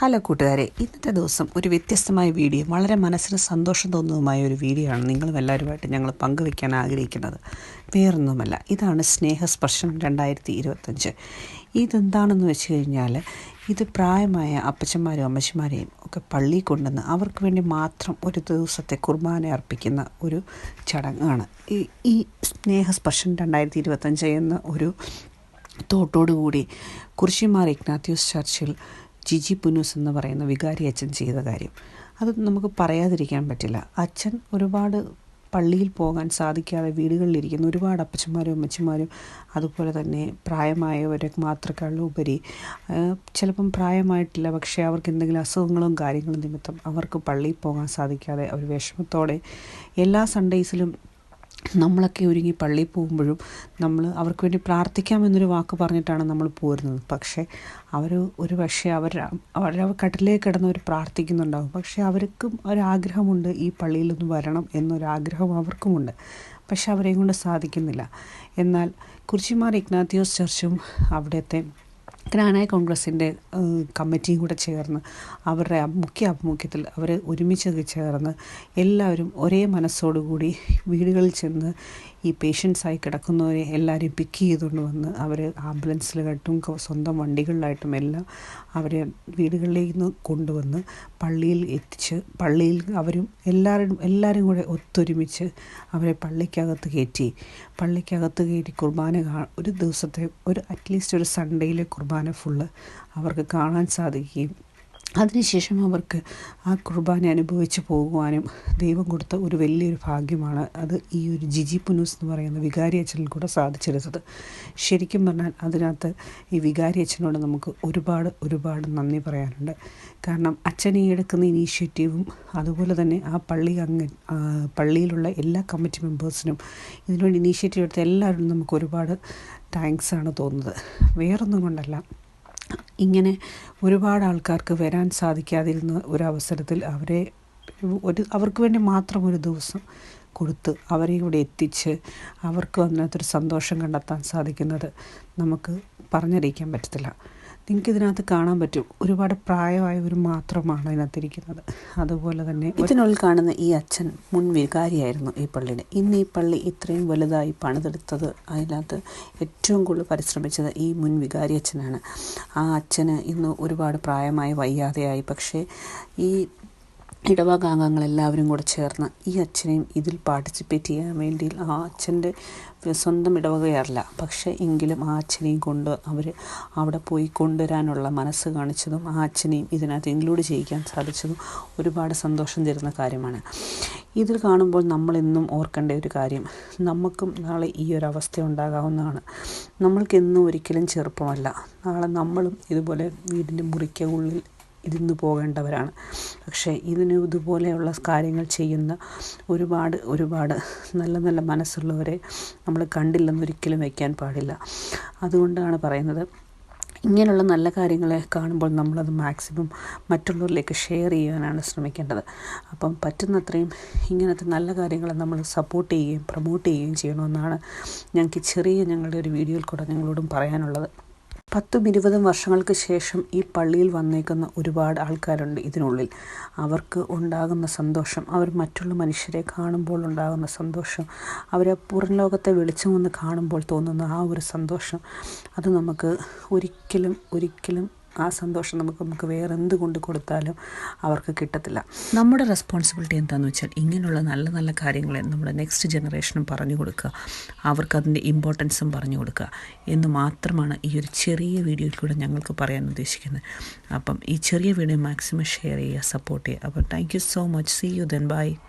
Hello കൂട്ടുകാരെ ഇന്നത്തെ ദിവസം ഒരു വ്യത്യസ്തമായ വീഡിയോ വളരെ മനസ്സിന് സന്തോഷം തോന്നുന്നതുമായ ഒരു വീഡിയോ ആണ് നിങ്ങളും എല്ലാവരുമായിട്ട് ഞങ്ങൾ പങ്കുവയ്ക്കാൻ ആഗ്രഹിക്കുന്നത്. വേറൊന്നുമല്ല ഇതാണ് സ്നേഹസ്പർശം രണ്ടായിരത്തി ഇരുപത്തഞ്ച് ഇതെന്താണെന്ന് വെച്ച് കഴിഞ്ഞാൽ ഇത് പ്രായമായ അപ്പച്ചന്മാരും അമ്മച്ചിമാരെയും ഒക്കെ പള്ളിയിൽ കൊണ്ടുവന്ന് അവർക്ക് വേണ്ടി മാത്രം ഒരു ദിവസത്തെ കുർബാന അർപ്പിക്കുന്ന ഒരു ചടങ്ങാണ്. ഈ ഈ സ്നേഹസ്പർശം രണ്ടായിരത്തി ഇരുപത്തഞ്ച് എന്ന ഒരു തോട്ടോടുകൂടി കുരിശിമാർ ഇഗ്നാത്യൂസ് ചർച്ചിൽ ജിജി പുനൂസ് എന്ന് പറയുന്ന വികാരി അച്ഛൻ ചെയ്ത കാര്യം. അത് നമുക്ക് പറയാതിരിക്കാൻ പറ്റില്ല. അച്ഛൻ ഒരുപാട് പള്ളിയിൽ പോകാൻ സാധിക്കാതെ വീടുകളിലിരിക്കുന്ന ഒരുപാട് അപ്പച്ചന്മാരും അമ്മച്ചിമാരും അതുപോലെ തന്നെ പ്രായമായവരെ മാത്രക്കാളും ഉപരി ചിലപ്പം പ്രായമായിട്ടില്ല പക്ഷേ അവർക്ക് എന്തെങ്കിലും അസുഖങ്ങളും കാര്യങ്ങളും നിമിത്തം അവർക്ക് പള്ളിയിൽ പോകാൻ സാധിക്കാതെ അവർ വിഷമത്തോടെ എല്ലാ സൺഡേയ്സിലും നമ്മളൊക്കെ ഒരുങ്ങി പള്ളിയിൽ പോകുമ്പോഴും നമ്മൾ അവർക്ക് വേണ്ടി പ്രാർത്ഥിക്കാമെന്നൊരു വാക്ക് പറഞ്ഞിട്ടാണ് നമ്മൾ പോരുന്നത്. പക്ഷേ അവർ ഒരു പക്ഷേ അവർ അവർ കട്ടിലേക്ക് കിടന്നവർ പ്രാർത്ഥിക്കുന്നുണ്ടാകും പക്ഷേ അവർക്കും ഒരാഗ്രഹമുണ്ട് ഈ പള്ളിയിലൊന്ന് വരണം എന്നൊരാഗ്രഹം അവർക്കുമുണ്ട്. പക്ഷെ അവരെയും കൊണ്ട് സാധിക്കുന്നില്ല. എന്നാൽ കുറിച്ചിമാർ ഇഗ്നാത്തിയോസ് ചർച്ചും അവിടുത്തെ ജ്ഞാനായ കോൺഗ്രസിന്റെ കമ്മിറ്റിയും കൂടെ ചേർന്ന് അവരുടെ മുഖ്യ ആഭിമുഖ്യത്തിൽ അവർ ഒരുമിച്ച് ചേർന്ന് എല്ലാവരും ഒരേ മനസ്സോടുകൂടി വീടുകളിൽ ചെന്ന് ഈ പേഷ്യൻസായി കിടക്കുന്നവരെ എല്ലാവരെയും പിക്ക് ചെയ്തുകൊണ്ട് വന്ന് അവർ ആംബുലൻസിലായിട്ടും സ്വന്തം വണ്ടികളിലായിട്ടും എല്ലാം അവരെ വീടുകളിലേക്ക് നിന്ന് കൊണ്ടുവന്ന് പള്ളിയിൽ എത്തിച്ച് പള്ളിയിൽ അവരും എല്ലാവരും എല്ലാവരും കൂടെ ഒത്തൊരുമിച്ച് അവരെ പള്ളിക്കകത്ത് കയറ്റി. പള്ളിക്കകത്ത് കയറ്റി കുർബാന ഒരു ദിവസത്തെ ഒരു അറ്റ്ലീസ്റ്റ് ഒരു സൺഡേയിലെ കുർബാന ഫുള്ള് അവർക്ക് കാണാൻ സാധിക്കുകയും അതിനുശേഷം അവർക്ക് ആ കുർബാന അനുഭവിച്ച് പോകുവാനും ദൈവം കൊടുത്ത ഒരു വലിയൊരു ഭാഗ്യമാണ് അത് ഈ ഒരു ജിജി പുനൂസ് എന്ന് പറയുന്ന വികാരി അച്ഛനിൽ കൂടെ സാധിച്ചെടുത്തത് ശരിക്കും പറഞ്ഞാൽ അതിനകത്ത് ഈ വികാരി അച്ഛനോട് നമുക്ക് ഒരുപാട് ഒരുപാട് നന്ദി പറയാനുണ്ട്. കാരണം അച്ഛൻ ഈ എടുക്കുന്ന ഇനീഷ്യേറ്റീവും അതുപോലെ തന്നെ ആ പള്ളി അംഗ പള്ളിയിലുള്ള എല്ലാ കമ്മിറ്റി മെമ്പേഴ്സിനും ഇതിനുവേണ്ടി ഇനീഷ്യേറ്റീവ് എടുത്ത എല്ലാവരും നമുക്ക് ഒരുപാട് താങ്ക്സ് ആണ് തോന്നുന്നത്. വേറൊന്നും കൊണ്ടല്ല. ഇങ്ങനെ ഒരുപാട് ആൾക്കാർക്ക് വരാൻ സാധിക്കാതിരുന്ന ഒരവസരത്തിൽ അവരെ ഒരു അവർക്ക് വേണ്ടി മാത്രം ഒരു ദിവസം കൊടുത്ത് അവരെ ഇവിടെ എത്തിച്ച് അവർക്ക് അതിനകത്തൊരു സന്തോഷം കണ്ടെത്താൻ സാധിക്കുന്നത് നമുക്ക് പറഞ്ഞറിയിക്കാൻ പറ്റത്തില്ല. നിങ്ങൾക്ക് ഇതിനകത്ത് കാണാൻ പറ്റും. ഒരുപാട് പ്രായമായവർ മാത്രമാണ് അതിനകത്തിരിക്കുന്നത്. അതുപോലെ തന്നെ ഇതിനുള്ളിൽ കാണുന്ന ഈ അച്ഛൻ മുൻ വികാരിയായിരുന്നു ഈ പള്ളിയുടെ ഇന്ന് ഈ പള്ളി ഇത്രയും വലുതായി പണിതെടുത്തത് അതിനകത്ത് ഏറ്റവും കൂടുതൽ പരിശ്രമിച്ചത് ഈ മുൻ വികാരി അച്ഛനാണ്. ആ അച്ഛന് ഇന്ന് ഒരുപാട് പ്രായമായി വയ്യാതെയായി. പക്ഷേ ഈ ഇടവക അംഗങ്ങളെല്ലാവരും കൂടെ ചേർന്ന് ഈ അച്ഛനെയും ഇതിൽ പാർട്ടിസിപ്പേറ്റ് ചെയ്യാൻ വേണ്ടി ആ അച്ഛന്റെ സ്വന്തം ഇടവകയല്ല. പക്ഷേ എങ്കിലും ആ അച്ഛനെയും കൊണ്ട് അവർ അവിടെ പോയി കൊണ്ടുവരാനുള്ള മനസ്സ് കാണിച്ചതും ആ അച്ഛനെയും ഇതിനകത്ത് ഇൻക്ലൂഡ് ചെയ്യിക്കാൻ സാധിച്ചതും ഒരുപാട് സന്തോഷം തരുന്ന കാര്യമാണ്. ഇതിൽ കാണുമ്പോൾ നമ്മളെന്നും ഓർക്കേണ്ട ഒരു കാര്യം നമുക്കും നാളെ ഈ ഒരു അവസ്ഥ ഉണ്ടാകാവുന്നതാണ്. നമ്മൾക്കെന്നും ഒരിക്കലും ചെറുപ്പമല്ല. നാളെ നമ്മളും ഇതുപോലെ വീടിന്റെ മുറിക്കുള്ളിൽ ഇരുന്ന് പോകേണ്ടവരാണ്. പക്ഷേ ഇതിന് ഇതുപോലെയുള്ള കാര്യങ്ങൾ ചെയ്യുന്ന ഒരുപാട് ഒരുപാട് നല്ല നല്ല മനസ്സുള്ളവരെ നമ്മൾ കണ്ടില്ലെന്നൊരിക്കലും വയ്ക്കാൻ പാടില്ല. അതുകൊണ്ടാണ് പറയുന്നത് ഇങ്ങനെയുള്ള നല്ല കാര്യങ്ങളെ കാണുമ്പോൾ നമ്മളത് മാക്സിമം മറ്റുള്ളവരിലേക്ക് ഷെയർ ചെയ്യാനാണ് ശ്രമിക്കേണ്ടത്. അപ്പം പറ്റുന്നത്രയും ഇങ്ങനത്തെ നല്ല കാര്യങ്ങളെ നമ്മൾ സപ്പോർട്ട് ചെയ്യുകയും പ്രൊമോട്ട് ചെയ്യുകയും ചെയ്യണമെന്നാണ് ഞങ്ങൾക്ക് ചെറിയ ഞങ്ങളുടെ ഒരു വീഡിയോയിൽ കൂടെ ഞങ്ങളോടും പറയാനുള്ളത്. പത്തും ഇരുപതും വർഷങ്ങൾക്ക് ശേഷം ഈ പള്ളിയിൽ വന്നേക്കുന്ന ഒരുപാട് ആൾക്കാരുണ്ട് ഇതിനുള്ളിൽ. അവർക്ക് ഉണ്ടാകുന്ന സന്തോഷം അവർ മറ്റുള്ള മനുഷ്യരെ കാണുമ്പോൾ ഉണ്ടാകുന്ന സന്തോഷം അവരെ പുറം ലോകത്തെ വെളിച്ചം കാണുമ്പോൾ തോന്നുന്ന ആ ഒരു സന്തോഷം അത് നമുക്ക് ഒരിക്കലും ഒരിക്കലും ആ സന്തോഷം നമുക്ക് നമുക്ക് വേറെ എന്ത് കൊണ്ട് കൊടുത്താലും അവർക്ക് കിട്ടത്തില്ല. നമ്മുടെ റെസ്പോൺസിബിലിറ്റി എന്താണെന്ന് വെച്ചാൽ ഇങ്ങനെയുള്ള നല്ല നല്ല കാര്യങ്ങളെ നമ്മുടെ നെക്സ്റ്റ് ജനറേഷനും പറഞ്ഞു കൊടുക്കുക. അവർക്ക് അതിന്റെ ഇമ്പോർട്ടൻസും പറഞ്ഞു കൊടുക്കുക. എന്ന് മാത്രമാണ് ഈ ഒരു ചെറിയ വീഡിയോയിൽ കൂടെ ഞങ്ങൾക്ക് പറയാൻ ഉദ്ദേശിക്കുന്നത്. അപ്പം ഈ ചെറിയ വീഡിയോ മാക്സിമം ഷെയർ ചെയ്യുക സപ്പോർട്ട് ചെയ്യുക. അപ്പം thank you so much see you then bye